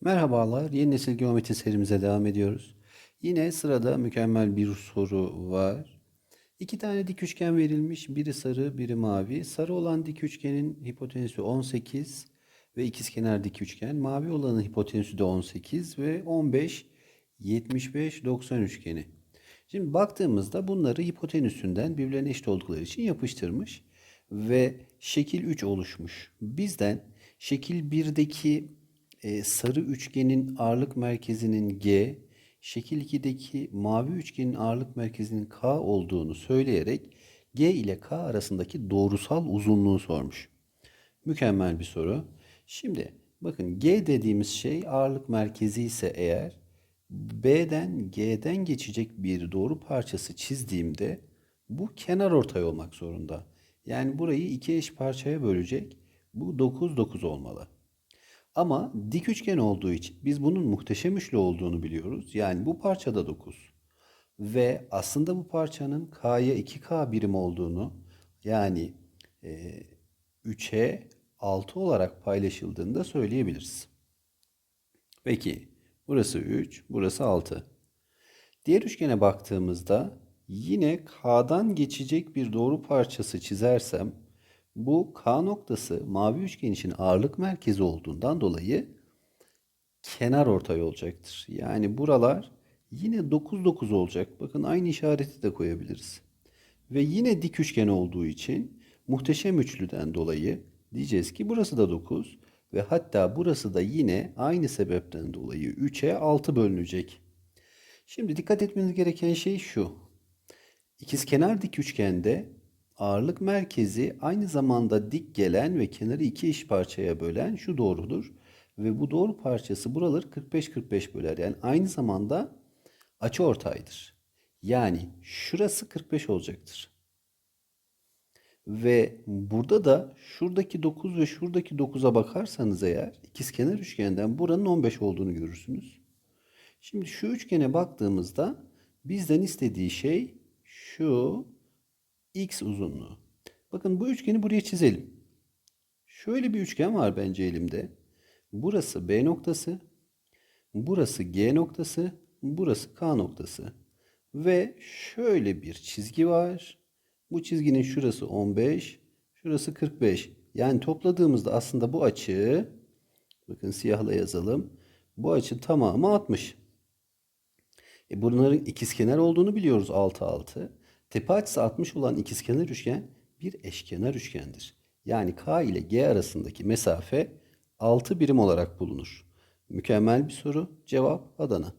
Merhabalar, yeni nesil geometri serimize devam ediyoruz. Yine sırada mükemmel bir soru var. İki tane dik üçgen verilmiş, biri sarı, biri mavi. Sarı olan dik üçgenin hipotenüsü 18 ve ikizkenar dik üçgen. Mavi olanın hipotenüsü de 18 ve 15, 75, 90 üçgeni. Şimdi baktığımızda bunları hipotenüsünden birbirlerine eşit oldukları için yapıştırmış ve şekil 3 oluşmuş. Bizden şekil 1'deki e, sarı üçgenin ağırlık merkezinin G, şekil 2'deki mavi üçgenin ağırlık merkezinin K olduğunu söyleyerek G ile K arasındaki doğrusal uzunluğu sormuş. Mükemmel bir soru. Şimdi bakın G dediğimiz şey ağırlık merkezi ise eğer B'den G'den geçecek bir doğru parçası çizdiğimde bu kenar ortay olmak zorunda. Yani burayı iki eş parçaya bölecek. Bu 9 9 olmalı. Ama dik üçgen olduğu için biz bunun muhteşem üçlü olduğunu biliyoruz. Yani bu parçada 9. Ve aslında bu parçanın K'ya 2K birim olduğunu yani e, 3'e 6 olarak paylaşıldığını da söyleyebiliriz. Peki burası 3, burası 6. Diğer üçgene baktığımızda yine K'dan geçecek bir doğru parçası çizersem bu K noktası mavi üçgen için ağırlık merkezi olduğundan dolayı kenar ortay olacaktır. Yani buralar yine 9 9 olacak. Bakın aynı işareti de koyabiliriz. Ve yine dik üçgen olduğu için muhteşem üçlüden dolayı diyeceğiz ki burası da 9 ve hatta burası da yine aynı sebepten dolayı 3'e 6 bölünecek. Şimdi dikkat etmeniz gereken şey şu. İkizkenar dik üçgende ağırlık merkezi aynı zamanda dik gelen ve kenarı iki eş parçaya bölen şu doğrudur. Ve bu doğru parçası buraları 45-45 böler. Yani aynı zamanda açı ortaydır. Yani şurası 45 olacaktır. Ve burada da şuradaki 9 ve şuradaki 9'a bakarsanız eğer ikizkenar üçgenden buranın 15 olduğunu görürsünüz. Şimdi şu üçgene baktığımızda bizden istediği şey şu x uzunluğu. Bakın bu üçgeni buraya çizelim. Şöyle bir üçgen var bence elimde. Burası B noktası, burası G noktası, burası K noktası. Ve şöyle bir çizgi var. Bu çizginin şurası 15, şurası 45. Yani topladığımızda aslında bu açı, bakın siyahla yazalım. Bu açı tamamı 60. E bunların ikizkenar olduğunu biliyoruz 6 6. Tepe açısı 60 olan ikizkenar üçgen bir eşkenar üçgendir. Yani K ile G arasındaki mesafe 6 birim olarak bulunur. Mükemmel bir soru. Cevap Adana.